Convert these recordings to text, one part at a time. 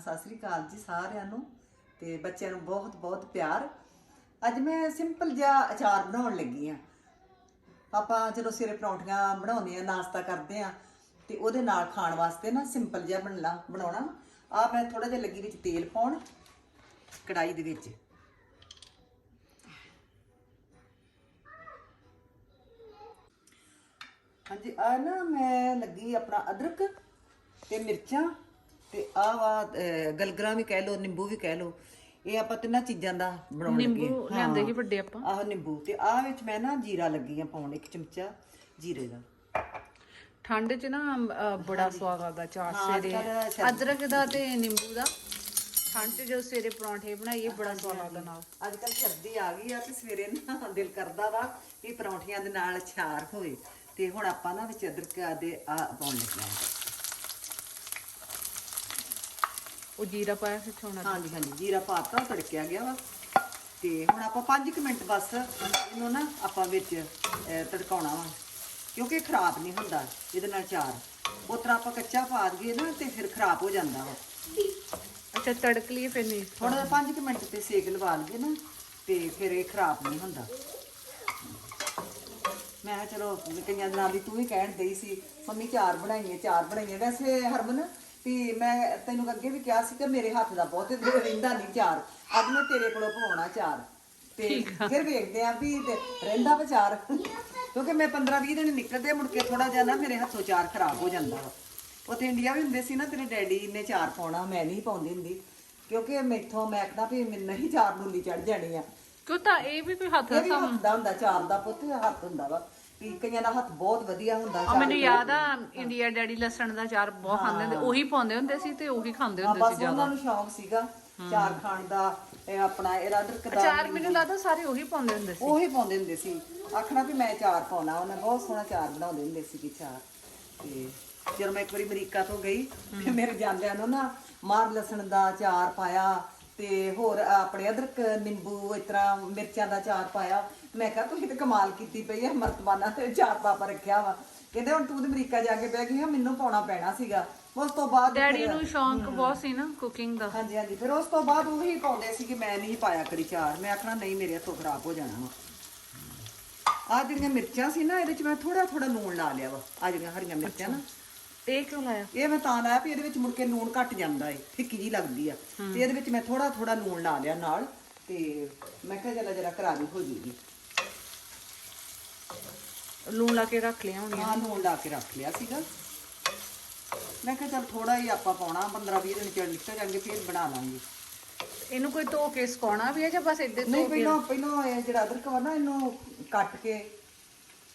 ਸਤਿ ਸ੍ਰੀ ਅਕਾਲ ਜੀ ਸਾਰਿਆਂ ਨੂੰ ਤੇ ਬੱਚਿਆਂ ਨੂੰ ਬਹੁਤ ਬਹੁਤ ਪਿਆਰ। ਅੱਜ ਮੈਂ ਸਿੰਪਲ ਜਿਹਾ ਅਚਾਰ ਬਣਾਉਣ ਲੱਗੀ ਆ ਆਪਾਂ ਜਦੋਂ ਸਵੇਰੇ ਪਰੌਂਠੀਆਂ ਬਣਾਉਂਦੇ ਆ ਨਾਸ਼ਤਾ ਕਰਦੇ ਆ ਤੇ ਉਹਦੇ ਨਾਲ ਖਾਣ ਵਾਸਤੇ ਨਾ ਸਿੰਪਲ ਜਿਹਾ ਬਣਨਾ ਬਣਾਉਣਾ। ਆ ਮੈਂ ਥੋੜਾ ਜਿਹਾ ਲੱਗੀ ਵਿੱਚ ਤੇਲ ਪਾਉਣ ਕੜਾਈ ਦੇ ਵਿੱਚ। ਹਾਂਜੀ ਆ ਨਾ ਮੈਂ ਲੱਗੀ ਆਪਣਾ ਅਦਰਕ ਤੇ ਮਿਰਚਾਂ ਤੇ ਆ ਵਾ ਅਹ, ਗਲਗਲਾਂ ਵੀ ਕਹਿ ਲਓ ਨਿੰਬੂ ਵੀ ਕਹਿ ਲਓ ਇਹ ਆਪਾਂ ਤਿੰਨਾਂ ਚੀਜ਼ਾਂ ਦਾ ਬਣਾਉਣ ਲੱਗੇ ਨਿੰਬੂ ਲਿਆਂਦੇ ਸੀ ਵੱਡੇ ਆਪਾਂ। ਆਹ ਨਿੰਬੂ। ਤੇ ਆ ਵਿੱਚ ਮੈਂ ਨਾ ਜੀਰਾ ਲੱਗੀ ਆ ਪਾਉਣ ਇੱਕ ਚਮਚਾ ਜੀਰੇ ਦਾ। ਠੰਡ 'ਚ ਨਾ ਬੜਾ ਸਵਾਦ ਆਉਂਦਾ ਚਾਰ ਹਾਂ, ਸਵੇਰੇ ਅਦਰਕ ਦਾ ਤੇ ਨਿੰਬੂ ਦਾ। ਠੰਡ 'ਚ ਜੋ ਸਵੇਰੇ ਪਰੌਂਠੇ ਬਣਾਈਏ ਬੜਾ ਸਵਾਦ ਆਉਂਦਾ ਨਾਲ। ਅੱਜ ਕੱਲ ਸਰਦੀ ਆ ਗਈ ਆ ਤੇ ਸਵੇਰੇ ਨਾ ਦਿਲ ਕਰਦਾ ਵਾ ਵੀ ਪਰੌਂਠੀਆਂ ਦੇ ਨਾਲ ਅਚਾਰ ਹੋਵੇ ਤੇ ਹੁਣ ਆਪਾਂ ਨਾ ਵਿੱਚ ਅਦਰਕ ਦੇ ਆ ਪਾਉਣ ਲੱਗੇ ਆ ਉਹ ਜੀਰਾ ਪਾਇਆ ਫਿਰ ਛੋਣਾ ਹਾਂਜੀ ਹਾਂਜੀ ਜੀਰਾ ਪਾਤਾ ਤੜਕਿਆ ਗਿਆ ਵਾ। ਤੇ ਹੁਣ ਆਪਾਂ 5 ਮਿੰਟ ਬਸ ਇਹਨੂੰ ਨਾ ਆਪਾਂ ਵਿੱਚ ਤੜਕਾਉਣਾ ਵਾ। ਕਿਉਂਕਿ ਖਰਾਬ ਨਹੀਂ ਹੁੰਦਾ ਇਹਦੇ ਨਾਲ ਚਾਰ। ਉਸ ਤਰ੍ਹਾਂ ਆਪਾਂ ਕੱਚਾ ਪਾ ਦਈਏ ਨਾ ਤੇ ਫਿਰ ਖਰਾਬ ਹੋ ਜਾਂਦਾ ਵਾ। ਅੱਛਾ ਤੜਕ ਲਈ ਫਿਰ ਨਹੀਂ। ਥੋੜਾ ਜਿਹਾ 5 ਮਿੰਟ ਤੇ ਸੇਕ ਲਵਾ ਲਈਏ ਨਾ ਤੇ ਫਿਰ ਇਹ ਖਰਾਬ ਨਹੀਂ ਹੁੰਦਾ। ਮੈਂ ਚਲੋ ਕਈਆਂ ਦਿਨਾਂ ਦੀ ਤੂੰ ਵੀ ਕਹਿਣ ਦਈ ਸੀ ਮੰਮੀ ਚਾਰ ਬਣਾਈਏ ਚਾਰ ਬਣਾਈਏ। ਵੈਸੇ ਹਰਮਨ ਵੀ ਮੈਂ ਤੈਨੂੰ ਅੱਗੇ ਵੀ ਕਿਹਾ ਸੀ ਕਿ ਮੇਰੇ ਹੱਥ ਦਾ ਬਹੁਤ ਰਹਿੰਦਾ ਨਹੀਂ ਚਾਰ। ਅੱਜ ਮੈਂ ਤੇਰੇ ਕੋਲੋਂ ਪਵਾਉਣਾ ਚਾਰ। ਤੇ ਫਿਰ ਵੇਖਦੇ ਆਂ ਵੀ ਤੇ ਰਹਿੰਦਾ ਵਿਚਾਰ ਕਿਉਂਕਿ ਮੈਂ 15 20 ਦਿਨ ਨਿਕਲਦੇ ਮੁੜ ਕੇ ਥੋੜਾ ਜਿਹਾ ਨਾ ਮੇਰੇ ਹੱਥੋਂ ਚਾਰ ਖਰਾਬ ਹੋ ਜਾਂਦਾ ਵਾ। ਉੱਥੇ ਇੰਡੀਆ ਵੀ ਹੁੰਦੇ ਸੀ ਨਾ ਤੇਰੇ ਡੈਡੀ ਨੇ ਚਾਰ ਪਾਉਣਾ ਮੈਂ ਨਹੀਂ ਪਾਉਂਦੀ ਹੁੰਦੀ। ਕਿਉਂਕਿ ਮੈਥੋਂ ਮੈਂ ਆਖਦਾ ਵੀ ਮੈਨੂੰ ਨਹੀਂ ਚਾਰ ਨੂਲੀ ਚੜ ਜਾਣੀ ਆ। ਕਿਉਂ ਤਾਂ ਇਹ ਵੀ ਕੋਈ ਹੱਥ ਇਹ ਵੀ ਹੱਥ ਦਾ ਹੁੰਦਾ ਚਾਰ ਦਾ ਪੁੱਤ ਹੱਥ ਹੁੰਦਾ ਵਾ। ਵੀ ਕਈਆਂ ਦਾ ਹੱਥ ਬਹੁਤ ਵਧੀਆ ਹੁੰਦਾ ਆ ਚਾਰ ਮੈਨੂੰ ਯਾਦ ਆ ਇੰਡੀਆ ਡੈਡੀ ਲਸਣ ਦਾ ਚਾਰ ਬਹੁਤ ਖਾਂਦੇ ਹੁੰਦੇ ਉਹੀ ਪਾਉਂਦੇ ਹੁੰਦੇ ਸੀ ਤੇ ਉਹੀ ਖਾਂਦੇ ਹੁੰਦੇ ਬਸ ਸੀ ਜ਼ਿਆਦਾ। ਉਹਨਾਂ ਨੂੰ ਸ਼ੌਂਕ ਸੀਗਾ ਚਾਰ ਖਾਣ ਦਾ ਇਹ ਆਪਣਾ ਇਹਦਾ ਅਦਰਕ ਦਾ ਅਚਾਰ ਮੈਨੂੰ ਲੱਗਦਾ ਸਾਰੇ ਉਹੀ ਪਾਉਂਦੇ ਹੁੰਦੇ ਸੀ। ਉਹੀ ਪਾਉਂਦੇ ਹੁੰਦੇ ਸੀ। ਆਖਣਾ ਵੀ ਮੈਂ ਚਾਰ ਪਾਉਣਾ ਉਹਨੇ ਬਹੁਤ ਸੋਹਣਾ ਚਾਰ ਬਣਾਉਂਦੇ ਹੁੰਦੇ ਸੀ ਕਿ ਚਾਰ। ਤੇ ਜਦੋਂ ਮੈਂ ਇੱਕ ਵਾਰੀ ਅਮਰੀਕਾ ਤੋਂ ਗਈ ਤੇ ਮੇਰੇ ਜਾਂਦਿਆਂ ਨੂੰ ਨਾ ਮਾਰ ਲਸਣ ਦਾ ਚਾਰ ਪਾਇਆ ਤੇ ਹੋਰ ਆਪਣੇ ਅਦਰਕ ਨਿੰਬੂ ਇਸ ਤਰ੍ਹਾਂ ਮਿਰਚਾਂ ਦਾ ਚਾਰ ਪਾਇਆ। ਮੈਂ ਕਿਹਾ ਤੁਸੀਂ ਤੇ ਕਮਾਲ ਕੀਤੀ ਪਈ ਹੈ ਮਰਤਬਾਨਾ ਤੇ ਚਾਰ ਪਾਪਾ ਰੱਖਿਆ ਵਾ। ਕਹਿੰਦੇ ਹੁਣ ਤੂੰ ਤੇ ਅਮਰੀਕਾ ਜਾ ਕੇ ਬਹਿ ਗਈ ਆ ਮੈਨੂੰ ਪਾਉਣਾ ਪੈਣਾ ਸੀਗਾ। ਉਸ ਤੋਂ ਬਾਅਦ ਡੈਡੀ ਨੂੰ ਸ਼ੌਂਕ ਬਹੁਤ ਸੀ ਨਾ ਕੁਕਿੰਗ ਦਾ। ਹਾਂਜੀ ਹਾਂਜੀ। ਫਿਰ ਉਸ ਤੋਂ ਬਾਅਦ ਉਹੀ ਪਾਉਂਦੇ ਸੀ ਕਿ ਮੈਂ ਨਹੀਂ ਪਾਇਆ ਕਰੀ ਚਾਰ। ਮੈਂ ਆਖਣਾ ਨਹੀਂ ਮੇਰੇ ਹੱਥੋਂ ਖਰਾਬ ਹੋ ਜਾਣਾ ਵਾ। ਆ ਜਿਹੜੀਆਂ ਮਿਰਚਾਂ ਸੀ ਨਾ ਇਹਦੇ ਚ ਮੈਂ ਥੋੜਾ ਥੋੜਾ ਲੂਣ ਲਾ ਲਿਆ ਵਾ। ਆ ਜਿਹੜੀਆਂ ਹਰੀਆਂ ਮਿਰਚਾਂ ਨਾ ਇਹ ਕਿਉਂ ਲਾਇਆ? ਇਹ ਮੈਂ ਤਾਂ ਲਾਇਆ ਵੀ ਇਹਦੇ ਵਿੱਚ ਮੁੜ ਕੇ ਲੂਣ ਘਟ ਜਾਂਦਾ ਏ ਫਿੱਕੀ ਜੀ ਲੱਗਦੀ ਆ। ਤੇ ਇਹਦੇ ਵਿੱਚ ਮੈਂ ਥੋੜਾ ਥੋੜਾ ਲੂਣ ਲਾ ਲਿਆ ਨਾਲ ਤੇ ਮੈਂ ਕਿਹਾ ਜਰਾ ਜਰਾ ਕਰਾਰੀ ਹੋ ਜੂਗੀ। ਲੂਣ ਲਾ ਕੇ ਰੱਖ ਲਿਆ ਹੋਣੀਆਂ ਆ। ਲੂਣ ਲਾ ਕੇ ਰੱਖ ਲਿਆ ਸੀਗਾ। ਮੈਂ ਕਿਹਾ ਚਲ ਥੋੜਾ ਹੀ ਆਪਾਂ ਪਾਉਣਾ 15 20 ਦਿਨ ਚ ਨਿਕਲ ਜਾਣਗੇ ਫਿਰ ਬਣਾ ਲਾਂਗੇ। ਇਹਨੂੰ ਕੋਈ ਧੋ ਕੇ ਸੁਕਾਉਣਾ ਵੀ ਹੈ ਜਾਂ ਬਸ ਇੱਦਾਂ ਨਹੀਂ ਪਹਿਲਾਂ ਪਹਿਲਾਂ ਇਹ ਜਿਹੜਾ ਅਦਰਕ ਵਾ ਨਾ ਇਹਨੂੰ ਕੱਟ ਕੇ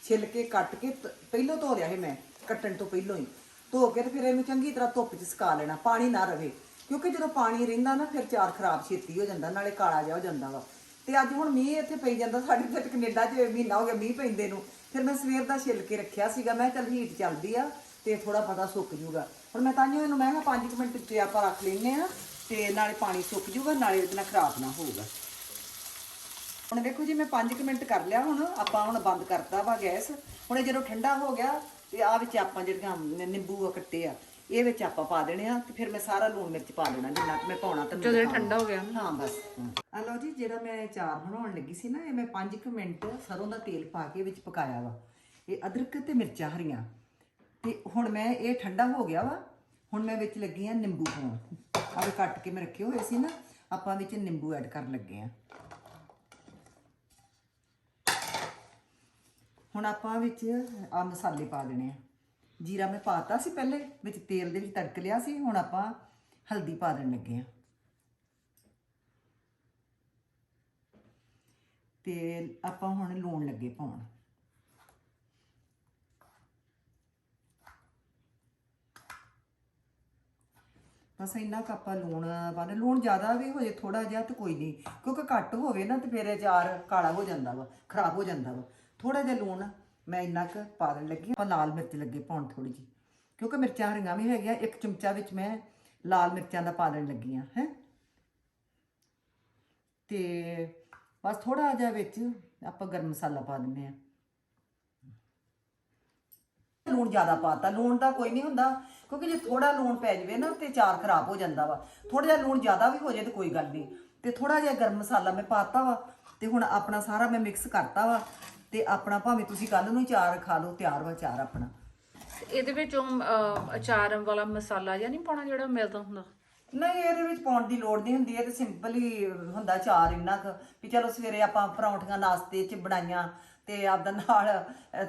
ਛਿੱਲ ਕੇ ਕੱਟ ਕੇ ਪਹਿਲਾਂ ਧੋ ਲਿਆ ਸੀ ਮੈਂ ਕੱਟਣ ਤੋਂ ਪਹਿਲਾਂ ਹੀ। ਧੋ ਕੇ ਤੇ ਫਿਰ ਇਹਨੂੰ ਚੰਗੀ ਤਰ੍ਹਾਂ ਧੁੱਪ 'ਚ ਸੁਕਾ ਲੈਣਾ, ਪਾਣੀ ਨਾ ਰਵੇ। ਕਿਉਂਕਿ ਜਦੋਂ ਪਾਣੀ ਰਹਿੰਦਾ ਨਾ, ਫਿਰ ਚਾਰ ਖਰਾਬ ਛੇਤੀ ਹੋ ਜਾਂਦਾ, ਨਾਲੇ ਕਾਲਾ ਜਿਹਾ ਹੋ ਜਾਂਦਾ ਵਾ। ਤੇ ਅੱਜ ਹੁਣ ਮੀਂਹ ਇੱਥੇ ਪਈ ਜਾਂਦਾ, ਸਾਡੇ ਤੇ ਕੈਨੇਡਾ 'ਚ ਮਹੀਨਾ ਹੋ ਗਿਆ ਮੀਂਹ ਪੈਂਦੇ ਨੂੰ। ਫਿਰ ਮੈਂ ਸਵੇਰ ਦਾ ਛਿੱਲ ਕੇ ਰੱਖਿਆ ਸੀਗਾ, ਮੈਂ ਕਿਹਾ ਚੱਲ ਹੀਟ ਚੱਲਦੀ ਆ ਤੇ ਥੋੜਾ ਪਤਾ ਸੁੱਕ ਜੂਗਾ। ਹੁਣ ਮੈਂ ਤਾਂ ਇਹਨੂੰ ਮੈਂ ਕਿਹਾ 5 ਮਿੰਟ ਤੇ ਆਪਾਂ ਰੱਖ ਲੈਨੇ ਆ ਤੇ ਨਾਲੇ ਪਾਣੀ ਸੁੱਕ ਜੂਗਾ, ਨਾਲੇ ਇਹਦੇ ਨਾਲ ਖਰਾਬ ਨਾ ਹੋਊਗਾ। ਹੁਣ ਦੇਖੋ ਜੀ, ਮੈਂ 5 ਮਿੰਟ ਕਰ ਲਿਆ, ਹੁਣ ਆਪਾਂ ਹੁਣ ਬੰਦ ਕਰਤਾ ਵਾ ਗੈਸ। ਹੁਣ ਇਹ ਜਦੋਂ ਠੰਡਾ ਹੋ ਗਿਆ ਤੇ ਆ ਵਿੱਚ ਆਪਾਂ ਜਿਹੜੀਆਂ ਨਿੰਬੂ ਆ ਕੱਟੇ ਆ ਇਹ ਵਿੱਚ ਆਪਾਂ ਪਾ ਦੇਣੇ ਆ ਤੇ ਫਿਰ ਮੈਂ ਸਾਰਾ ਲੂਣ ਮਿਰਚ ਪਾ ਦੇਣਾ ਜਿੰਨਾ ਕੁ ਮੈਂ ਪਾਉਣਾ ਤੇ ਜਦੋਂ ਠੰਡਾ ਹੋ ਗਿਆ ਹਾਂ ਬਸ। ਆ ਲਓ ਜੀ ਜਿਹੜਾ ਮੈਂ ਚਾਰ ਬਣਾਉਣ ਲੱਗੀ ਸੀ ਨਾ ਇਹ ਮੈਂ 5 ਮਿੰਟ ਸਰੋਂ ਦਾ ਤੇਲ ਪਾ ਕੇ ਵਿੱਚ ਪਕਾਇਆ ਵਾ। ਇਹ ਅਦਰਕ ਤੇ ਮਿਰਚਾਂ ਹਰੀਆਂ। ਤੇ ਹੁਣ ਮੈਂ ਇਹ ਠੰਡਾ ਹੋ ਗਿਆ ਵਾ। ਹੁਣ ਮੈਂ ਵਿੱਚ ਲੱਗੀ ਆ ਨਿੰਬੂ ਪਾਉਣ ਆਵੇ ਕੱਟ ਕੇ ਮੈਂ ਰੱਖੇ ਹੋਏ ਸੀ ਨਾ ਆਪਾਂ ਵਿੱਚ ਨਿੰਬੂ ਐਡ ਕਰਨ ਲੱਗੇ ਆ। ਹੁਣ ਆਪਾਂ ਵਿੱਚ ਆ ਮਸਾਲੇ ਪਾ ਦੇਣੇ ਆ। ਜੀਰਾ ਮੈਂ ਪਾਤਾ ਸੀ ਪਹਿਲੇ, ਵਿੱਚ ਤੇਲ ਦੇ ਵਿੱਚ ਤੜਕ ਲਿਆ ਸੀ, ਹੁਣ ਆਪਾਂ ਹਲਦੀ ਪਾ ਦੇਣ ਲੱਗੇ ਆ। ਤੇ ਆਪਾਂ ਹੁਣ ਲੂਣ ਲੱਗੇ ਪਾਉਣ। ਬਸ ਇੰਨਾ ਕੁ ਆਪਾਂ ਲੂਣ ਪਾਣੇ ਲੂਣ ਜ਼ਿਆਦਾ ਵੀ ਹੋ ਜੇ ਥੋੜਾ ਜਿਹਾ ਤੇ ਕੋਈ ਨਹੀਂ, ਕਿਉਂਕਿ ਘੱਟ ਹੋਵੇ ਨਾ ਤੇ ਫਿਰ ਅਚਾਰ ਕਾਲਾ ਹੋ ਜਾਂਦਾ ਵਾ, ਖਰਾਬ ਹੋ ਜਾਂਦਾ ਵਾ। ਥੋੜਾ ਜਿਹਾ ਲੂਣ ਮੈਂ ਇੰਨਾ ਕੁ ਪਾ ਦੇਣ ਲੱਗੀ ਆਪਾਂ ਲਾਲ ਮਿਰਚ ਲੱਗੇ ਪਾਉਣ ਥੋੜੀ ਜੀ ਕਿਉਂਕਿ ਮਿਰਚਾਂ ਹਰੀਆਂ ਵੀ ਹੈਗੀਆਂ, ਇੱਕ ਚਮਚਾ ਵਿੱਚ ਮੈਂ ਲਾਲ ਮਿਰਚਾਂ ਦਾ ਪਾ ਦੇਣ ਲੱਗੀ ਆ ਹੈ। ਤੇ ਬਸ ਥੋੜਾ ਜਿਹਾ ਵਿੱਚ ਆਪਾਂ ਗਰਮ ਮਸਾਲਾ ਪਾ ਦਿੰਦੇ ਆ ਲੂਣ ਜ਼ਿਆਦਾ ਪਾਤਾ, ਲੂਣ ਦਾ ਕੋਈ ਨਹੀਂ ਹੁੰਦਾ, ਕਿਉਂਕਿ ਜੇ ਥੋੜਾ ਲੂਣ ਪੈ ਜਾਵੇ ਨਾ, ਤੇ ਚਾਰ ਖਰਾਬ ਹੋ ਜਾਂਦਾ ਵਾ। ਥੋੜਾ ਜਿਹਾ ਲੂਣ ਜ਼ਿਆਦਾ ਵੀ ਹੋ ਜਾਏ ਤੇ ਕੋਈ ਗੱਲ ਨਹੀਂ, ਤੇ ਥੋੜਾ ਜਿਹਾ ਗਰਮ ਮਸਾਲਾ ਮੈਂ ਪਾਤਾ ਵਾ, ਤੇ ਹੁਣ ਆਪਣਾ ਸਾਰਾ ਮੈਂ ਮਿਕਸ ਕਰਤਾ ਵਾ ਤੇ ਆਪਣਾ ਭਾਵੇਂ ਤੁਸੀਂ ਕੱਲ ਨੂੰ ਚਾਰ ਖਾ ਲਓ ਤਿਆਰ ਵਾ ਚਾਰ ਆਪਣਾ। ਇਹਦੇ ਵਿੱਚ ਅਚਾਰ ਵਾਲਾ ਮਸਾਲਾ ਜਾਂ ਨਹੀਂ ਪਾਉਣਾ ਜਿਹੜਾ ਮਿਲਦਾ ਹੁੰਦਾ? ਨਹੀਂ ਇਹਦੇ ਵਿੱਚ ਪਾਉਣ ਦੀ ਲੋੜ ਨਹੀਂ ਹੁੰਦੀ ਇਹ ਤੇ ਸਿੰਪਲ ਹੀ ਹੁੰਦਾ ਚਾਰ ਇੰਨਾ ਕੁ ਵੀ ਚਲੋ ਸਵੇਰੇ ਆਪਾਂ ਪਰੌਂਠੀਆਂ ਨਾਸਤੇ 'ਚ ਬਣਾਈਆਂ ਤੇ ਆਪਦਾ ਨਾਲ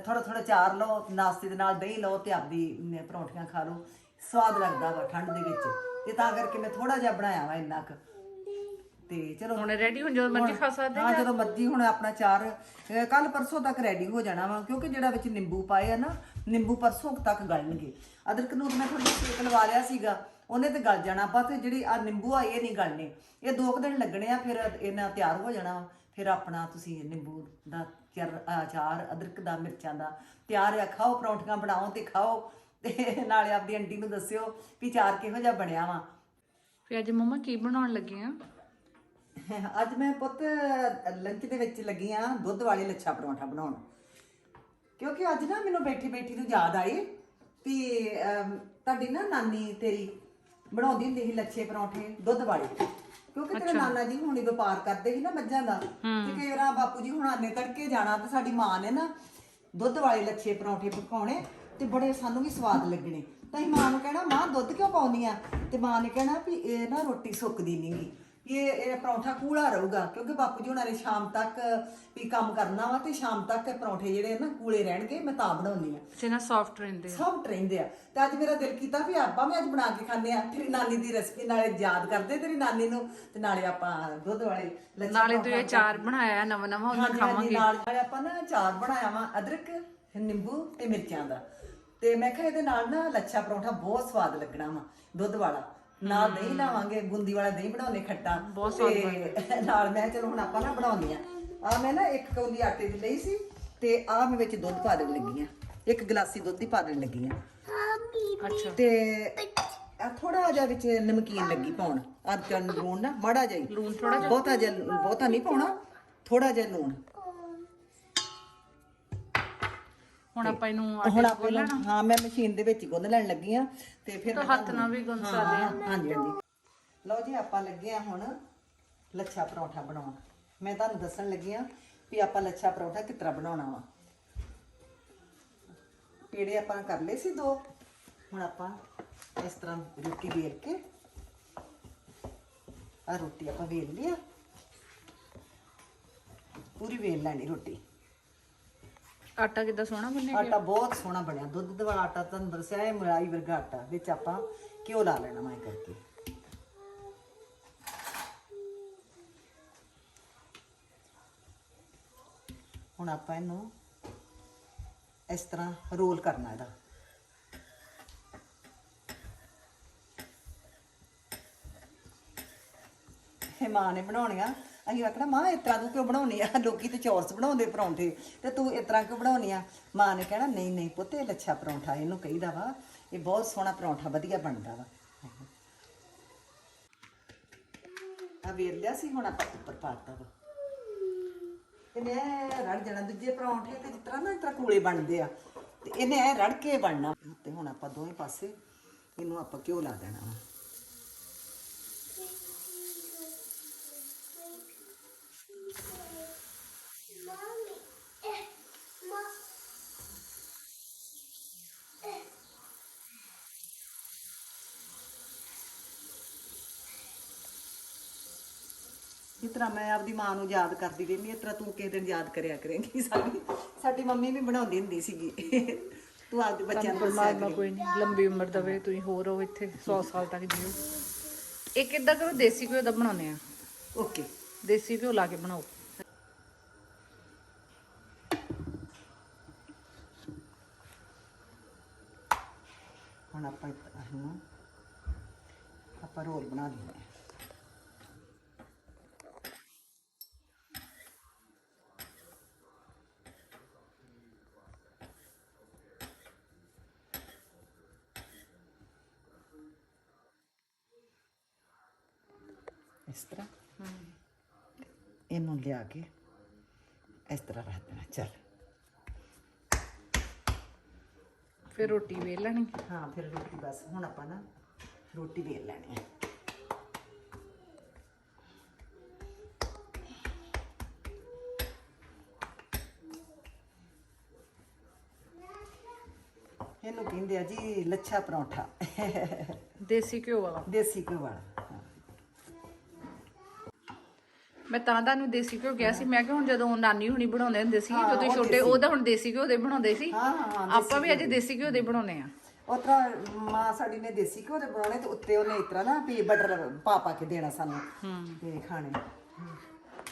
ਥੋੜਾ ਥੋੜਾ ਚਾਰ ਲਓ ਨਾਸਤੇ ਦੇ ਨਾਲ ਦਹੀਂ ਲਓ ਤੇ ਆਪਦੀ ਪਰੌਂਠੀਆਂ ਖਾ ਲਓ। ਸਵਾਦ ਲੱਗਦਾ ਵਾ ਠੰਡ ਦੇ ਵਿੱਚ। ਤੇ ਤਾਂ ਕਰਕੇ ਮੈਂ ਥੋੜਾ ਜਿਹਾ ਬਣਾਇਆ ਵਾ ਇੰਨਾ ਕੁ। ਤੇ ਚਲੋ ਹੁਣ ਰੈਡੀ ਹੁਣ ਜਦੋਂ ਮਰਜ਼ੀ ਖਾ ਸਕਦੇ ਹਾਂ ਜਦੋਂ ਮਰਜ਼ੀ ਹੁਣ ਆਪਣਾ ਚਾਰ ਕੱਲ ਪਰਸੋਂ ਤੱਕ ਰੈਡੀ ਹੋ ਜਾਣਾ ਵਾ ਕਿਉਂਕਿ ਜਿਹੜਾ ਵਿੱਚ ਨਿੰਬੂ ਪਾਏ ਆ ਨਾ ਨਿੰਬੂ ਪਰਸੋਂ ਤੱਕ ਗਲਣਗੇ। ਅਦਰਕ ਨੂੰ ਮੈਂ ਥੋੜੀ ਜਿਹੀ ਸੇਕ ਲਵਾ ਲਿਆ ਸੀਗਾ ਉਹਨੇ ਤੇ ਗਲ ਜਾਣਾ ਬਸ ਤੇ ਜਿਹੜੀ ਆ ਨਿੰਬੂ ਆ ਇਹ ਨਹੀਂ ਗਲਣੇ। ਇਹ ਦੋ ਕੁ ਦਿਨ ਲੱਗਣੇ ਆ ਫਿਰ ਇਹਨਾਂ ਤਿਆਰ ਹੋ ਜਾਣਾ। ਫਿਰ ਆਪਣਾ ਤੁਸੀਂ ਨਿੰਬੂ ਦਾ ਚਰ ਅਚਾਰ ਅਦਰਕ ਦਾ ਮਿਰਚਾਂ ਦਾ ਤਿਆਰ ਆ ਖਾਓ ਪਰੌਂਠੀਆਂ ਬਣਾਓ ਤੇ ਖਾਓ। ਤੇ ਨਾਲੇ ਆਪਦੀ ਆਂਟੀ ਨੂੰ ਦੱਸਿਓ ਵੀ ਚਾਰ ਕਿਹੋ ਜਿਹਾ ਬਣਿਆ ਵਾ। ਫਿਰ ਅੱਜ ਮੰਮਾ ਕੀ ਬਣਾਉਣ ਲੱਗੇ ਆ? ਅੱਜ ਮੈਂ ਪੁੱਤ ਲੰਚ ਦੇ ਵਿੱਚ ਲੱਗੀ ਆ ਦੁੱਧ ਵਾਲੇ ਲੱਛਾ ਪਰੌਂਠਾ ਬਣਾਉਣ। ਕਿਉਂਕਿ ਅੱਜ ਨਾ ਮੈਨੂੰ ਬੈਠੀ ਬੈਠੀ ਨੂੰ ਯਾਦ ਆਈ ਵੀ ਤੁਹਾਡੀ ਨਾ ਨਾਨੀ ਤੇਰੀ ਬਣਾਉਂਦੀ ਹੁੰਦੀ ਸੀ ਲੱਛੇ ਪਰੌਂਠੇ ਦੁੱਧ ਵਾਲੇ। ਕਿਉਂਕਿ ਤੇਰੇ ਨਾਨਾ ਜੀ ਹੁਣੀ ਵਪਾਰ ਕਰਦੇ ਸੀ ਨਾ ਮੱਝਾਂ ਦਾ। ਤੇ ਕਈ ਵਾਰ ਬਾਪੂ ਜੀ ਹੁਣਾਂ ਨੇ ਤੜਕੇ ਜਾਣਾ ਤੇ ਸਾਡੀ ਮਾਂ ਨੇ ਨਾ ਦੁੱਧ ਵਾਲੇ ਲੱਛੇ ਪਰੌਂਠੇ ਪਕਾਉਣੇ ਤੇ ਬੜੇ ਸਾਨੂੰ ਵੀ ਸਵਾਦ ਲੱਗਣੇ। ਤਾਂ ਅਸੀਂ ਮਾਂ ਨੂੰ ਕਹਿਣਾ ਮਾਂ ਦੁੱਧ ਕਿਉਂ ਪਾਉਂਦੀ ਆ? ਤੇ ਮਾਂ ਨੇ ਕਹਿਣਾ ਵੀ ਇਹ ਨਾ ਰੋਟੀ ਸੁੱਕਦੀ ਨਹੀਂਗੀ ਇਹ ਇਹ ਪਰੌਂਠਾ ਕੂਲਾ ਰਹੂਗਾ ਕਿਉਂਕਿ ਬਾਪੂ ਜੀ ਹੁਣਾਂ ਨੇ ਸ਼ਾਮ ਤੱਕ ਵੀ ਕੰਮ ਕਰਨਾ ਵਾ ਤੇ ਸ਼ਾਮ ਤੱਕ ਇਹ ਪਰੌਂਠੇ ਜਿਹੜੇ ਨਾ ਕੂਲੇ ਰਹਿਣਗੇ ਮੈਂ ਤਾਂ ਬਣਾਉਣੀ ਆ ਤੇ ਨਾ ਸੌਫਟ ਰਹਿੰਦੇ ਆ। ਸਭ ਟ੍ਰੇਨਦੇ ਆ। ਤੇ ਅੱਜ ਮੇਰਾ ਦਿਲ ਕੀਤਾ ਵੀ ਆਪਾਂ ਵੀ ਅੱਜ ਬਣਾ ਕੇ ਖਾਂਦੇ ਆ ਤੇਰੀ ਨਾਨੀ ਦੀ ਰੈਸਪੀ ਨਾਲੇ ਯਾਦ ਕਰਦੇ ਤੇਰੀ ਨਾਨੀ ਨੂੰ ਤੇ ਨਾਲੇ ਆਪਾਂ ਦੁੱਧ ਵਾਲੇ ਲੱਛੇ ਨਾਲੇ ਤੂੰ ਅਚਾਰ ਬਣਾਇਆ ਨਵਾਂ ਨਵਾਂ ਉਹਨੂੰ ਖਾਵਾਂਗੇ। ਨਾਲ ਨਾਲੇ ਆਪਾਂ ਨਾ ਅਚਾਰ ਬਣਾਇਆ ਵਾ ਅਦਰਕ ਨਿੰਬੂ ਤੇ ਮਿਰਚਾਂ ਦਾ। ਤੇ ਮੈਂ ਕਿਹਾ ਇਹਦੇ ਨਾਲ ਨਾ ਲੱਛਾ ਪਰੌਂਠਾ ਬਹੁਤ ਸਵਾਦ ਲੱਗਣਾ ਵਾ ਦੁੱਧ ਵਾਲਾ। ਨਾਲ ਦਹੀਂ ਲਾਵਾਂਗੇ ਬੂੰਦੀ ਵਾਲਾ ਦਹੀਂ ਬਣਾਉਣੇ ਖੱਟਾ। ਬਹੁਤ ਤੇ ਨਾਲ ਮੈਂ ਚਲੋ ਹੁਣ ਆਪਾਂ ਨਾ ਬਣਾਉਂਦੇ ਆ ਆ ਮੈਂ ਨਾ ਇੱਕ ਕੌਲੀ ਆਟੇ ਦੀ ਲਈ ਸੀ ਤੇ ਆ ਮੈਂ ਵਿੱਚ ਦੁੱਧ ਪਾ ਦੇਣ ਲੱਗੀ ਆ ਇੱਕ ਗਲਾਸੀ ਦੁੱਧ ਦੀ ਪਾ ਦੇਣ ਲੱਗੀ ਆ ਅੱਛਾ। ਤੇ ਆ ਥੋੜਾ ਜਿਹਾ ਵਿੱਚ ਨਮਕੀਨ ਲੱਗੀ ਪਾਉਣ। ਚੰਨ ਲੂਣ ਨਾ ਮਾੜਾ ਜਿਹਾ ਹੀ। ਲੂਣ ਥੋੜਾ ਬਹੁਤਾ ਜਿਹਾ ਬਹੁਤਾ ਨਹੀਂ ਪਾਉਣਾ ਥੋੜਾ ਜਿਹਾ ਲੂਣ। ਹੁਣ ਆਪਾਂ ਇਹਨੂੰ ਹੁਣ ਆਟੇ ਆਪਾਂ ਇਹਨੂੰ- ਹਾਂ ਮੈਂ ਮਸ਼ੀਨ ਦੇ ਵਿੱਚ ਹੀ ਗੁੰਨ ਲੈਣ ਲੱਗੀ ਆ ਤੇ ਫਿਰ ਤਾਂ ਮੈਂ ਹੱਥ ਨਾਲ ਵੀ ਗੁੰਨ ਹਾਂ, ਸਕਦੇ ਆ ਹਾਂਜੀ ਹਾਂਜੀ। ਲਓ ਜੀ ਆਪਾਂ ਲੱਗੇ ਆ ਹੁਣ ਲੱਛਾ ਪਰੌਂਠਾ ਬਣਾਉਣ। ਮੈਂ ਤੁਹਾਨੂੰ ਦੱਸਣ ਲੱਗੀ ਆ ਵੀ ਆਪਾਂ ਲੱਛਾ ਪਰੌਂਠਾ ਕਿਸ ਤਰ੍ਹਾਂ ਬਣਾਉਣਾ ਵਾ। ਪੇੜੇ ਆਪਾਂ ਕਰ ਲਏ ਸੀ ਦੋ। ਹੁਣ ਆਪਾਂ ਇਸ ਤਰ੍ਹਾਂ ਰੋਟੀ ਵੇਲ ਕੇ ਆ ਰੋਟੀ ਆਪਾਂ ਵੇਲ ਲਿਆ ਪੂਰੀ ਵੇਲ ਲੈਣੀ ਰੋਟੀ। ਆਟਾ ਕਿੱਦਾਂ ਸੋਹਣਾ ਬਣੇਗਾ ਆਟਾ ਬਹੁਤ ਸੋਹਣਾ ਬਣਿਆ। ਦੁੱਧ ਵਾਲਾ ਆਟਾ ਤੁਹਾਨੂੰ ਦੱਸਿਆ ਇਹ ਮਲਾਈ ਵਰਗਾ ਆਟਾ ਵਿੱਚ ਆਪਾਂ ਘਿਓ ਲਾ ਲੈਣਾ ਮੈਂ ਕਰਕੇ। ਹੁਣ ਆਪਾਂ ਇਹਨੂੰ ਇਸ ਤਰ੍ਹਾਂ ਰੋਲ ਕਰਨਾ ਇਹਦਾ। ਇਹ ਮਾਂ ਨੇ ਬਣਾਉਣੀਆਂ ਅਸੀਂ ਆਖਣਾ, ਮਾਂ, ਇਸ ਤਰ੍ਹਾਂ ਤੂੰ ਕਿਉਂ ਬਣਾਉਣੀ ਆ? ਲੋਕੀ ਤੇ ਚੌਰਸ ਬਣਾਉਂਦੇ ਪਰੌਂਠੇ ਤੇ ਤੂੰ ਇਸ ਤਰ੍ਹਾਂ ਕਿਉਂ ਬਣਾਉਣੀ ਆ? ਮਾਂ ਨੇ ਕਹਿਣਾ, ਨਹੀਂ ਨਹੀਂ ਪੁੱਤ, ਇਹ ਲੱਛਾ ਪਰੌਂਠਾ ਇਹਨੂੰ ਕਹੀਦਾ ਵਾ, ਇਹ ਬਹੁਤ ਸੋਹਣਾ ਪਰੌਂਠਾ, ਵਧੀਆ ਬਣਦਾ ਵਾ। ਆ ਵੇਰ ਲਿਆ ਸੀ, ਹੁਣ ਆਪਾਂ ਉੱਪਰ ਪਾਤਾ ਵਾ। ਇਹਨੇ ਐਂ ਰੜ ਜਾਣਾ ਦੂਜੇ ਪਰੌਂਠੇ ਤੇ, ਜਿਸ ਤਰ੍ਹਾਂ ਨਾ ਇਸ ਤਰ੍ਹਾਂ ਕੂਲੇ ਬਣਦੇ ਆ। ਤੇ ਇਹਨੇ ਐ ਰੜ ਕੇ ਬਣਨਾ। ਤੇ ਹੁਣ ਆਪਾਂ ਦੋਵੇਂ ਪਾਸੇ ਇਹਨੂੰ ਆਪਾਂ ਘਿਓ ਲਾ ਦੇਣਾ ਵਾ। ਇਸ ਤਰ੍ਹਾਂ ਮੈਂ ਆਪਦੀ ਮਾਂ ਨੂੰ ਯਾਦ ਕਰਦੀ ਰਹਿੰਦੀ ਇਸ ਤਰ੍ਹਾਂ ਤੂੰ ਕਿਸੇ ਦਿਨ ਯਾਦ ਕਰਿਆ ਕਰੇਂਗੀ ਸਾਡੀ। ਸਾਡੀ ਮੰਮੀ ਵੀ ਬਣਾਉਂਦੀ ਹੁੰਦੀ ਸੀਗੀ। ਤੂੰ ਆਪਦੇ ਬੱਚਿਆਂ ਨੂੰ ਪਰਮਾਤਮਾ। ਕੋਈ ਨਹੀਂ ਲੰਬੀ ਉਮਰ ਦਵੇ ਤੁਸੀਂ ਹੋਰ ਹੋ ਇੱਥੇ 100 ਸਾਲ ਤੱਕ ਜੀਓ। ਇਹ ਕਿੱਦਾਂ ਕਰੋ ਦੇਸੀ ਘਿਓ ਦਾ ਬਣਾਉਂਦੇ ਆ। ਓਕੇ। ਦੇਸੀ ਘਿਓ ਲਾ ਕੇ ਬਣਾਓ। ਹੁਣ ਆਪਾਂ ਇਹਨੂੰ ਆਪਾਂ ਰੋਲ ਬਣਾ ਲੈਂਦੇ ਹਾਂ ਇਸ ਤਰ੍ਹਾਂ ਇਹਨੂੰ ਲਿਆ ਕੇ ਇਸ ਤਰ੍ਹਾਂ ਰੱਖ ਦੇਣਾ ਚੱਲ। ਫਿਰ ਰੋਟੀ ਵੇਲ ਲੈਣੀ? ਹਾਂ ਫਿਰ ਰੋਟੀ ਬਸ ਹੁਣ ਆਪਾਂ ਨਾ ਰੋਟੀ ਵੇਲ ਲੈਣੀ ਹੈ ਇਹਨੂੰ ਕਹਿੰਦੇ ਆ ਜੀ ਲੱਛਾ ਪਰੌਂਠਾ। ਦੇਸੀ ਘਿਓ ਵਾਲਾ। ਦੇਸੀ ਘਿਓ ਵਾਲਾ। ਮੈਂ ਤਾਂ ਤੁਹਾਨੂੰ ਦੇਸੀ ਘਿਓ ਕਿਹਾ ਸੀ ਮੈਂ ਕਿਹਾ ਹੁਣ ਜਦੋਂ ਨਾਨੀ ਹੁਣੀ ਬਣਾਉਂਦੇ ਹੁੰਦੇ ਸੀ ਹਾਂ, ਜਦੋਂ ਉਹ ਛੋਟੇ ਦੇਸੀ। ਉਹਦਾ ਹੁਣ ਦੇਸੀ ਘਿਓ ਦੇ ਬਣਾਉਂਦੇ ਸੀ। ਹਾਂ, ਹਾਂ, ਹਾਂ, ਆਪਾਂ ਵੀ ਅੱਜ ਦੇਸੀ ਘਿਓ ਦੇ ਬਣਾਉਨੇ ਆ ਉਹ ਤਰ੍ਹਾਂ ਮਾਂ ਸਾਡੀ ਨੇ ਦੇਸੀ ਘਿਓ ਦੇ ਬਣਾਉਣੇ ਤੇ ਉੱਤੇ ਉਹਨੇ ਇਸ ਤਰ੍ਹਾਂ ਨਾ ਵੀ ਬਟਰ ਪਾ ਪਾ ਕੇ ਦੇਣਾ ਸਾਨੂੰ ਤੇ ਖਾਣੇ।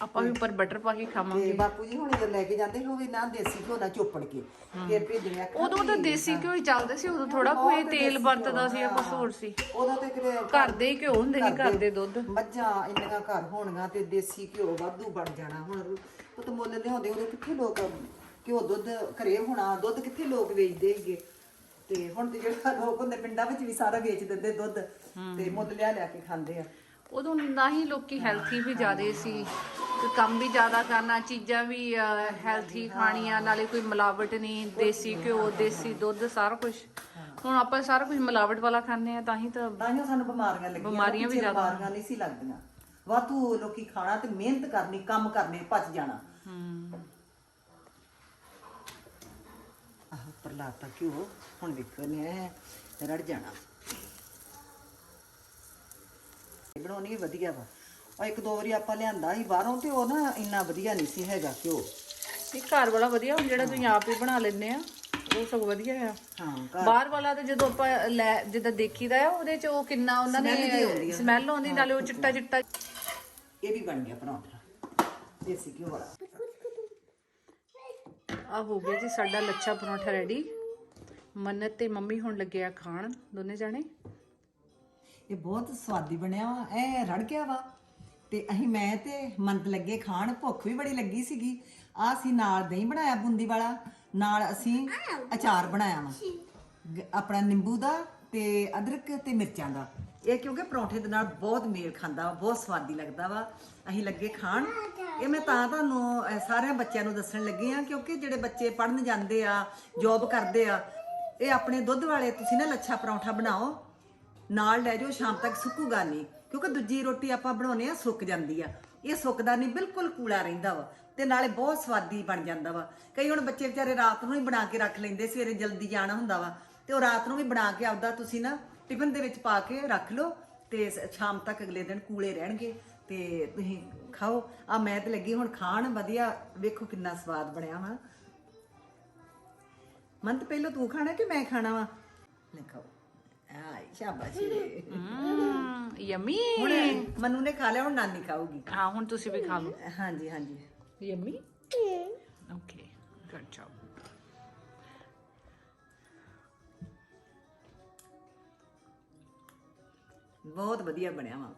ਆਪਾਂ ਵੀ ਉੱਪਰ ਬਟਰ ਪਾ ਕੇ ਖਾਵਾਂਗੇ। ਤੇ ਬਾਪੂ ਜੀ ਹੁਣ ਜਦੋਂ ਲੈ ਕੇ ਜਾਂਦੇ ਉਹ ਵੀ ਨਾ ਦੇਸੀ ਘਿਓ ਨਾਲ ਚੋਪੜ ਕੇ ਫਿਰ ਅੱਖਾਂ ਉਦੋਂ ਤਾਂ ਦੇਸੀ ਘਿਓ ਹੀ ਚੱਲਦੇ ਸੀ ਉਦੋਂ ਥੋੜਾ ਕੋਈ ਤੇਲ ਵਰਤਦਾ ਸੀ ਆਪਾਂ ਹਾਂ। ਸੋਰ ਸੀ ਉਦੋਂ ਤੇ ਕਿਤੇ ਘਰ ਦੇ ਹੀ ਘਿਓ ਹੁੰਦੇ ਸੀ ਘਰ ਦੇ ਦੁੱਧ। ਮੱਝਾਂ ਇੰਨੀਆਂ ਘਰ ਹੋਣਗੀਆਂ ਤੇ ਦੇਸੀ ਘਿਓ ਵਾਧੂ ਬਣ ਜਾਣਾ। ਹੁਣ ਉਹ ਤਾਂ ਮੁੱਲ ਲਿਆਉਂਦੇ ਉਦੋਂ ਕਿੱਥੇ ਲੋਕ ਘਿਓ ਦੁੱਧ ਘਰੇ ਹੋਣਾ ਦੁੱਧ ਕਿੱਥੇ ਲੋਕ ਵੇਚਦੇ ਹੈਗੇ ਤੇ ਹੁਣ ਤੇ ਜਿਹੜਾ ਲੋਕ ਹੁੰਦੇ ਪਿੰਡਾਂ ਵਿੱਚ ਵੀ ਸਾਰਾ ਵੇਚ ਦਿੰਦੇ ਦੁੱਧ। ਤੇ ਮੁੱਲ ਲਿਆ ਲਿਆ ਕੇ ਖਾਂਦੇ ਆ। ਉਦੋਂ ਨਾ ਹੀ ਲੋਕੀ ਹੈਲਥੀ ਵੀ ਜ਼ਿਆਦੇ ਸੀ। ਕੰਮ ਵੀ ਜ਼ਿਆਦਾ ਕਰਨਾ ਚੀਜ਼ਾਂ ਵੀ ਹੈਲਥੀ ਖਾਣੀਆਂ ਨਾਲੇ ਕੋਈ ਮਿਲਾਵਟ ਨਹੀਂ ਦੇਸੀ ਘਿਓ ਦੇਸੀ ਦੁੱਧ ਸਾਰਾ ਕੁਝ ਹੁਣ ਆਪਾਂ ਸਾਰਾ ਕੁਝ ਮਿਲਾਵਟ ਵਾਲਾ ਖਾਂਦੇ ਆ ਤਾਂ ਹੀ ਤਾਂ ਤਾਂ ਹੀ ਸਾਨੂੰ ਬਿਮਾਰੀਆਂ ਲੱਗੀਆਂ ਬਿਮਾਰੀਆਂ ਵੀ ਜ਼ਿਆਦਾ। ਬਿਮਾਰੀਆਂ ਨਹੀਂ ਸੀ ਲੱਗਦੀਆਂ। ਵਾਧੂ ਲੋਕੀ ਖਾਣਾ ਤੇ ਮਿਹਨਤ ਕਰਨੀ ਕੰਮ ਕਰਨੇ ਭੱਜ ਜਾਣਾ। ਹਮ, ਆਹ ਉੱਪਰ ਲਾਤਾ ਘਿਓ ਹੁਣ ਵੇਖੋ ਨੇ ਰੜ ਜਾਣਾ। ਇਹ ਬਣਾਉਣੀ ਵਧੀਆ ਵਾ। ਉਹ ਇੱਕ ਦੋ ਵਾਰੀ ਆਪਾਂ ਲਿਆਂਦਾ ਸੀ ਬਾਹਰੋਂ ਤੇ ਉਹ ਨਾ ਇੰਨਾ ਵਧੀਆ ਨਹੀਂ ਸੀ ਹੈਗਾ ਘਿਓ। ਇਹ ਘਰ ਵਾਲਾ ਵਧੀਆ ਹੁਣ ਜਿਹੜਾ ਤੁਸੀਂ ਆਪ ਹੀ ਬਣਾ ਲੈਂਦੇ ਆ ਉਹ ਸਭ ਵਧੀਆ ਆ। ਹਾਂ ਘਰ। ਬਾਹਰ ਵਾਲਾ ਤੇ ਜਦੋਂ ਆਪਾਂ ਲੈ ਜਿੱਦਾਂ ਦੇਖੀਦਾ ਆ ਉਹਦੇ ਚ ਉਹ ਕਿੰਨਾ ਉਹਨਾਂ Smell ਜਿਹੀ ਆਉਂਦੀ ਨੇ ਆ। ਸਮੈਲ ਆਉਂਦੀ ਨਾਲੇ ਉਹ ਚਿੱਟਾ ਚਿੱਟਾ। ਇਹ ਵੀ ਬਣ ਗਿਆ ਪਰੌਂਠਾ ਦੇਸੀ ਘਿਓ ਵਾਲਾ। ਆ ਹੋ ਗਿਆ ਜੀ ਸਾਡਾ ਲੱਛਾ ਪਰੌਂਠਾ ਰੈਡੀ ਮੰਨਤ ਤੇ ਮੰਮੀ ਹੁਣ ਲੱਗੇ ਆ ਖਾਣ ਦੋਨੇ ਜਾਣੇ। ਇਹ ਬਹੁਤ ਸਵਾਦੀ ਬਣਿਆ ਵਾ ਐ ਰੜ ਗਿਆ ਵਾ। ਤੇ ਅਸੀਂ ਮੈਂ ਤੇ ਮੰਦ ਲੱਗੇ ਖਾਣ ਭੁੱਖ ਵੀ ਬੜੀ ਲੱਗੀ ਸੀਗੀ। ਆ ਅਸੀਂ ਨਾਲ ਦਹੀਂ ਬਣਾਇਆ ਬੂੰਦੀ ਵਾਲਾ ਨਾਲ ਅਸੀਂ ਅਚਾਰ ਬਣਾਇਆ ਵਾ। ਗ- ਆਪਣਾ ਨਿੰਬੂ ਦਾ ਤੇ ਅਦਰਕ ਤੇ ਮਿਰਚਾਂ ਦਾ। ਇਹ ਕਿਉਂਕਿ ਪਰੌਂਠੇ ਦੇ ਨਾਲ ਬਹੁਤ ਮੇਲ ਖਾਂਦਾ ਵਾ ਬਹੁਤ ਸਵਾਦੀ ਲੱਗਦਾ ਵਾ। ਅਸੀਂ ਲੱਗੇ ਖਾਣ। ਇਹ ਮੈਂ ਤਾਂ ਤੁਹਾਨੂੰ ਅਹ, ਸਾਰਿਆਂ ਬੱਚਿਆਂ ਨੂੰ ਦੱਸਣ ਲੱਗੀ ਆ ਕਿਉਂਕਿ ਜਿਹੜੇ ਬੱਚੇ ਪੜਨ ਜਾਂਦੇ ਆ ਜੌਬ ਕਰਦੇ ਆ ਇਹ ਆਪਣੇ ਦੁੱਧ ਵਾਲੇ ਤੁਸੀਂ ਨਾ ਲੱਛਾ ਪਰੌਂਠਾ ਬਣਾਓ। ਨਾਲ ਲੈ ਜਾਓ, ਸ਼ਾਮ ਤੱਕ ਸੁੱਕੂਗਾ ਨਹੀਂ। ਕਿਉਂਕਿ ਦੂਜੀ ਰੋਟੀ ਆਪਾਂ ਬਣਾਉਨੇ ਆ ਸੁੱਕ ਜਾਂਦੀ ਆ। ਇਹ ਸੁੱਕਦਾ ਨਹੀਂ, ਬਿਲਕੁਲ ਕੂਲਾ ਰਹਿੰਦਾ ਵਾ ਤੇ ਨਾਲੇ ਬਹੁਤ ਸਵਾਦੀ ਬਣ ਜਾਂਦਾ ਵਾ। ਕਈ ਹੁਣ ਬੱਚੇ ਵਿਚਾਰੇ ਰਾਤ ਨੂੰ ਹੀ ਬਣਾ ਕੇ ਰੱਖ ਲੈਂਦੇ, ਸਵੇਰੇ ਜਲਦੀ ਜਾਣਾ ਹੁੰਦਾ ਵਾ ਤੇ ਉਹ ਰਾਤ ਨੂੰ ਵੀ ਬਣਾ ਕੇ ਆਪਦਾ ਤੁਸੀਂ ਨਾ ਟਿਫਨ ਦੇ ਵਿੱਚ ਪਾ ਕੇ ਰੱਖ ਲਓ ਤੇ ਸ਼ਾਮ ਤੱਕ ਅਗਲੇ ਦਿਨ ਕੂਲੇ ਰਹਿਣਗੇ ਤੇ ਤੁਸੀਂ ਖਾਓ। ਆ ਮੈਂ ਤੇ ਲੱਗੀ ਹੁਣ ਖਾਣ, ਵਧੀਆ ਵੇਖੋ ਕਿੰਨਾ ਸਵਾਦ ਬਣਿਆ ਵਾ। ਮਨ ਤਾਂ ਪਹਿਲਾਂ ਤੂੰ ਖਾਣਾ ਕਿ ਮੈਂ ਖਾਣਾ ਵਾ? ਲੈ ਖਾਓ। ਆਈ ਸ਼ਾਬਾਸ਼ ਏ। ਯਮੀ। ਹੁਣ ਮਨੂ ਨੇ ਖਾ ਲਿਆ ਹੁਣ ਨਾਨੀ ਖਾਊਗੀ। ਹਾਂ ਹੁਣ ਤੁਸੀਂ ਵੀ ਖਾ ਲਓ। ਹਾਂਜੀ ਹਾਂਜੀ। ਯਮੀ? ਓਕੇ ਗੁੱਡ ਜੌਬ ਬਹੁਤ ਵਧੀਆ ਬਣਿਆ ਵਾ।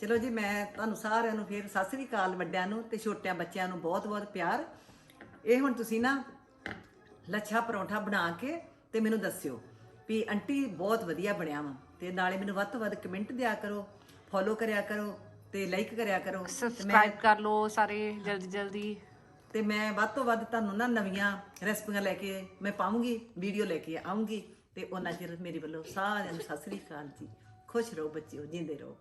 ਚਲੋ ਜੀ ਮੈਂ ਤੁਹਾਨੂੰ ਸਾਰਿਆਂ ਨੂੰ ਫੇਰ ਸਤਿ ਸ੍ਰੀ ਅਕਾਲ ਵੱਡਿਆਂ ਨੂੰ ਤੇ ਛੋਟਿਆਂ ਬੱਚਿਆਂ ਨੂੰ ਬਹੁਤ ਬਹੁਤ ਪਿਆਰ। ਇਹ ਹੁਣ ਤੁਸੀਂ ਨਾ ਲੱਛਾ ਪਰੌਂਠਾ ਬਣਾ ਕੇ ਤੇ ਮੈਨੂੰ ਦੱਸਿਓ। ਵੀ ਆਂਟੀ ਬਹੁਤ ਵਧੀਆ ਬਣਿਆ ਵਾ। ਤੇ ਨਾਲੇ ਮੈਨੂੰ ਵੱਧ ਤੋਂ ਵੱਧ ਕਮੈਂਟ ਦਿਆ ਕਰੋ ਫੋਲੋ ਕਰਿਆ ਕਰੋ ਤੇ ਲਾਈਕ ਕਰਿਆ ਕਰੋ। ਤੇ ਮੈਂ ਸਬਸਕ੍ਰਾਈਬ ਕਰ ਲਓ ਸਾਰੇ ਜਲਦੀ ਜਲਦੀ। ਤੇ ਮੈਂ ਵੱਧ ਤੋਂ ਵੱਧ ਤੁਹਾਨੂੰ ਨਾ ਨਵੀਆਂ ਰੈਸਪੀਆਂ ਲੈ ਕੇ ਮੈਂ ਪਾਉਂਗੀ ਵੀਡੀਓ ਲੈ ਕੇ ਆਉਂਗੀ ਤੇ ਉਹਨਾਂ ਚਿਰ ਮੇਰੇ ਵੱਲੋਂ ਸਾਰਿਆਂ ਨੂੰ ਸਤਿ ਸ੍ਰੀ ਅਕਾਲ ਜੀ। ਖੁਸ਼ ਰਹੋ ਬੱਚਿਓ ਜਿੰਦੇ ਰਹੋ।